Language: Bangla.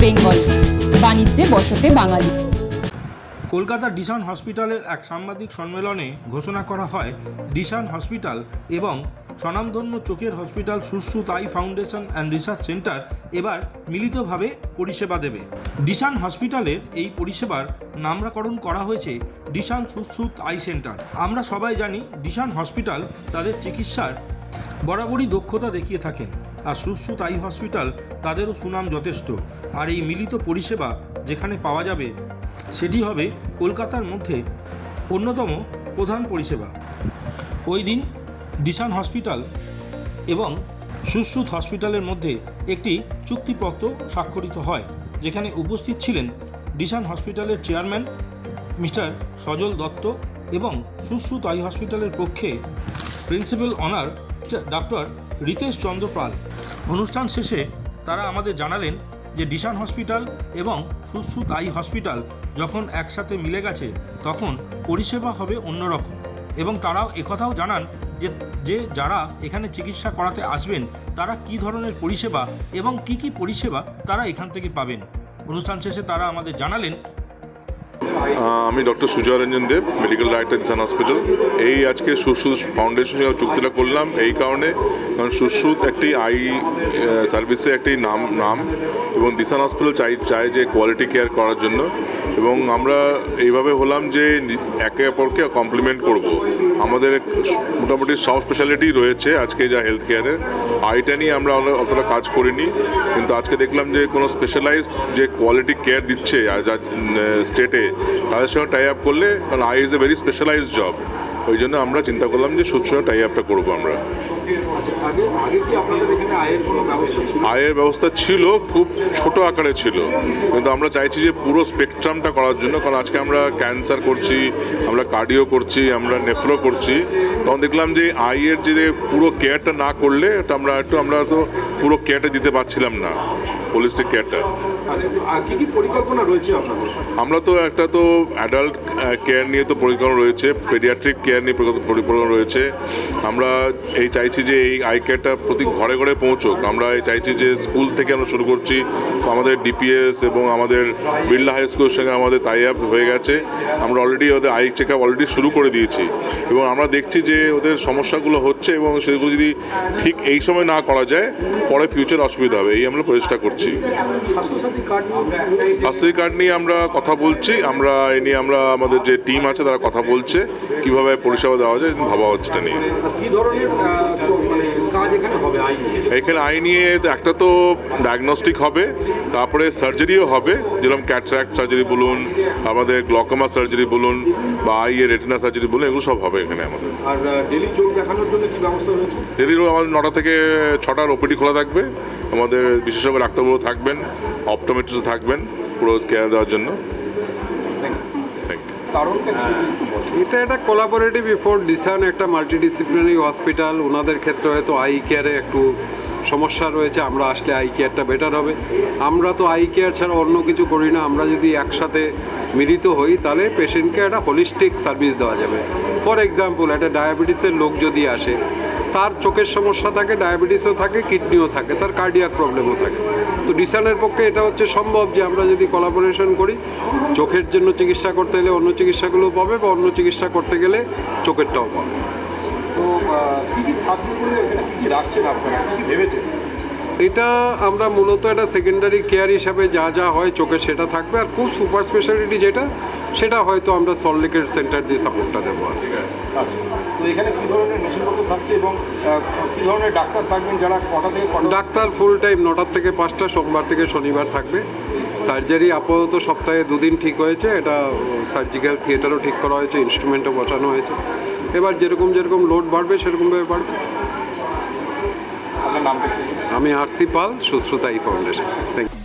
বেঙ্গল। বাণিজ্যে বসতে বাঙালি। কলকাতার ডিসান হসপিটালের এক সাংবাদিক সম্মেলনে ঘোষণা করা হয়, ডিসান হসপিটাল এবং স্বনামধন্য চোখের hospital Sushrut eye foundation and research centre এবার মিলিতভাবে পরিষেবা দেবে। ডিসান হসপিটালের এই পরিষেবার নামকরণ করা হয়েছে ডিসান সুশ্রুত আই সেন্টার। আমরা সবাই জানি ডিসান হসপিটাল তাদের চিকিৎসার বরাবরই দক্ষতা দেখিয়ে থাকেন। আর সুশ্রুত আই হসপিটাল, তাদেরও সুনাম যথেষ্ট। আর এই মিলিত পরিষেবা যেখানে পাওয়া যাবে, সেটি হবে কলকাতার মধ্যে অন্যতম প্রধান পরিষেবা। ওই দিন ডিসান হসপিটাল এবং সুশ্রুত হসপিটালের মধ্যে একটি চুক্তিপত্র স্বাক্ষরিত হয়, যেখানে উপস্থিত ছিলেন ডিসান হসপিটালের চেয়ারম্যান মিস্টার সজল দত্ত এবং সুশ্রুত আই হসপিটালের পক্ষে principal honour doctor Ritesh Chandra Pal. অনুষ্ঠান শেষে তারা আমাদের জানালেন যে ডিশান হসপিটাল এবং সুশ্রুত আই হসপিটাল যখন একসাথে মিলে গেছে, তখন পরিষেবা হবে অন্যরকম। এবং তারাও একথাও জানান যে যে যারা এখানে চিকিৎসা করাতে আসবেন, তারা কি ধরনের পরিষেবা এবং কি কি পরিষেবা তারা এখান থেকে পাবেন। অনুষ্ঠান শেষে তারা আমাদের জানালেন আমি doctor Sujoy Ranjan Deb, medical director Dishan hospital. এই আজকে সুশ্রুত ফাউন্ডেশন সঙ্গে চুক্তিটা করলাম এই কারণে, কারণ সুশ্রুত একটি আই সার্ভিসে একটি নাম নাম এবং দিশান হসপিটাল চাই, চায় যে কোয়ালিটি কেয়ার করার জন্য। এবং আমরা এইভাবে হলাম যে একে অপরকে কমপ্লিমেন্ট করব। আমাদের মোটামুটি সব স্পেশালিটি রয়েছে আজকে যা হেলথ কেয়ারের আইটা নিয়ে আমরা অতটা কাজ করিনি, কিন্তু আজকে দেখলাম যে কোনো স্পেশালাইজড যে কোয়ালিটি কেয়ার দিচ্ছে স্টেটে তাদের সঙ্গে টাই আপ করলে, কারণ eye is a very specialised job ওই জন্য আমরা চিন্তা করলাম যে সুচ্ছ টাই আপটা করব আমরা। আয়ের ব্যবস্থা ছিল, খুব ছোট আকারে ছিল। কিন্তু আমরা চাইছি যে পুরো স্পেকট্রামটা করার জন্য, কারণ আজকে আমরা ক্যান্সার করছি, আমরা কার্ডিও করছি, আমরা নেফ্রো করছি। তখন দেখলাম যে আইয়ের যে পুরো কেয়ারটা না করলে এটা আমরা একটু, আমরা তো পুরো কেয়ারটা দিতে পারছিলাম না। হোলিস্টিক কেয়ারটা আচ্ছা তো আর কি কি পরিকল্পনা রয়েছে আপনাদের? আমরা তো একটা তো অ্যাডাল্ট কেয়ার নিয়ে তো পরিকল্পনা রয়েছে পেডিয়াট্রিক কেয়ার নিয়ে পরিকল্পনা- পরিকল্পনা রয়েছে। আমরা এই চাইছি যে এই আই কেয়ারটা প্রতি ঘরে ঘরে পৌঁছোক। আমরা এই চাইছি যে স্কুল থেকে আমরা শুরু করছি। আমাদের ডিপিএস এবং আমাদের বিড়লা হাই স্কুলের সঙ্গে আমাদের তাই আপ হয়ে গেছে। আমরা অলরেডি ওদের আই চেক আপ অলরেডি শুরু করে দিয়েছি। এবং আমরা দেখছি যে ওদের সমস্যাগুলো হচ্ছে এবং সেগুলো যদি ঠিক এই সময় না করা যায় পরে ফিউচার অসুবিধা হবে। এই আমরা প্রচেষ্টা করছি। কার্ড স্বাস্থ্যসাথী কার্ড নিয়ে আমরা কথা বলছি। আমরা এ নিয়ে আমরা আমাদের যে টিম আছে তারা কথা বলছে। কীভাবে পরিষেবা দেওয়া যায় ভাবা হচ্ছে এটা নিয়ে। মানে কাজ এখানে হবে আই নিয়ে? এখানে আই নিয়ে তো একটা তো ডায়াগনস্টিক হবে তারপরে সার্জারিও হবে যেরকম ক্যাটরাক্ট সার্জারি বলুন আমাদের গ্লকোমা সার্জারি বলুন বা আই এ রেটিনা সার্জারি বলুন এগুলো সব হবে এখানে আমাদের। আর ডেলি চোখ দেখানোর জন্য কি ব্যবস্থা রয়েছে? এদিনও আমাদের নটা থেকে ছটার ওপিডি খোলা থাকবে। আমাদের বিশেষজ্ঞ ডাক্তারবাবু থাকবেন অপটোমেট্রিস্ট থাকবেন পুরো কেয়ার দেওয়ার জন্য? এটা একটা কোলাবোরেটিভ এফোর্ট ডিসান একটা মাল্টিডিসিপ্লিনারি হসপিটাল ওনাদের ক্ষেত্রে হয়তো আই কেয়ারে একটু সমস্যা রয়েছে আমরা আসলে আই কেয়ারটা বেটার হবে। আমরা তো আই কেয়ার ছাড়া অন্য কিছু করি না আমরা যদি একসাথে মিলিত হই তাহলে পেশেন্টকে একটা হোলিস্টিক সার্ভিস দেওয়া যাবে। ফর এক্সাম্পল একটা ডায়াবেটিসের লোক যদি আসে তার চোখের সমস্যা থাকে ডায়াবেটিসও থাকে কিডনিও থাকে তার কার্ডিয়াক প্রবলেমও থাকে। তো ডিসানের পক্ষে এটা হচ্ছে সম্ভব যে আমরা যদি কোলাবোরেশন করি চোখের জন্য চিকিৎসা করতে গেলে অন্য চিকিৎসাগুলো পাবে বা অন্য চিকিৎসা করতে গেলে চোখেরটাও পাবে। এটা আমরা মূলত একটা সেকেন্ডারি কেয়ার হিসাবে যা যা হয় চোখে সেটা থাকবে আর খুব সুপার স্পেশালিটি যেটা সেটা হয়তো আমরা সল্টলেকের সেন্টার দিয়ে সাপোর্টটা দেবো আর আচ্ছা। তো এখানে কি ধরনের মেশিনপত্র থাকছে এবং আহ, ধরনের ডাক্তার থাকবেন যারা কটা থেকে ডাক্তার ফুল টাইম নটার থেকে পাঁচটা সোমবার থেকে শনিবার থাকবে। সার্জারি আপাতত সপ্তাহে দুদিন ঠিক হয়েছে। এটা সার্জিক্যাল থিয়েটারও ঠিক করা হয়েছে ইনস্ট্রুমেন্টও বসানো হয়েছে। এবার যেরকম যেরকম লোড বাড়বে সেরকমভাবে বাড়বে। কি? আমি RC Pal Sushruta eye foundation thank you